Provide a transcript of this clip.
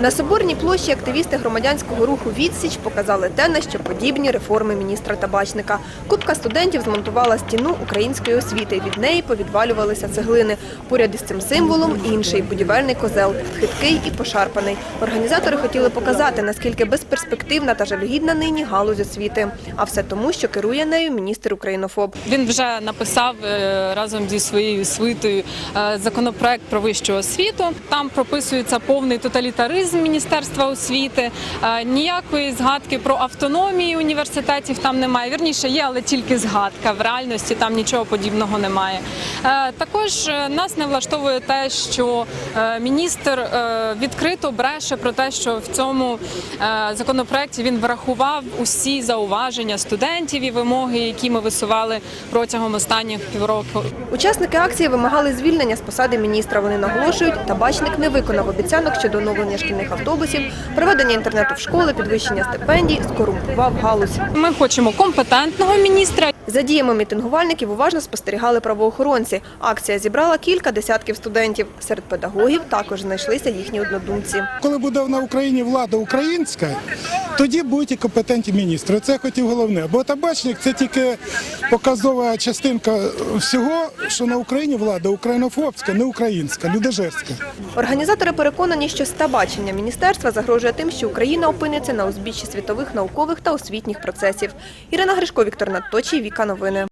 На Соборній площі активісти громадянського руху «Відсіч» показали те, на що подібні реформи міністра Табачника. Купка студентів змонтувала стіну української освіти. Від неї повідвалювалися цеглини. Поряд із цим символом інший будівельний козел, хиткий і пошарпаний. Організатори хотіли показати, наскільки безперспективна та жалюгідна нині галузь освіти. А все тому, що керує нею міністр українофоб. Він вже написав е, разом зі своєю свитою е, законопроект про вищу освіту. Там прописується повний тоталітаризм Міністерства освіти. Е, Ніякої згадки про автономію університетів там немає. Вірніше є, але тільки згадка. В реальності там нічого подібного немає. Е, Також е, нас не влаштовує те, що е, міністр відкрито бреше про те, що в цьому законопроекті він врахував усі зауваження студентів і вимоги, які ми висували протягом останніх півроку. Учасники акції вимагали звільнення з посади міністра. Вони наголошують, табачник не виконав обіцянок щодо оновлення шкільних автобусів, проведення інтернету в школи, підвищення стипендій, скорумпував галузь. Ми хочемо компетентного міністра. За діями мітингувальників уважно спостерігали правоохоронці. Акція зібрала кілька десятків студентів. Серед педагогів також знайшлися їхні однодумці. Коли буде на Україні влада українська, тоді будуть і компетентні міністри. Це хотів головне. Бо табачник це тільки показова частинка всього, що на Україні влада українофобська, не українська, людожерська. Організатори переконані, що стабачення міністерства загрожує тим, що Україна опиниться на узбіччі світових наукових та освітніх процесів. Ірина Гришко, Віктор Надточій, Віка Новини.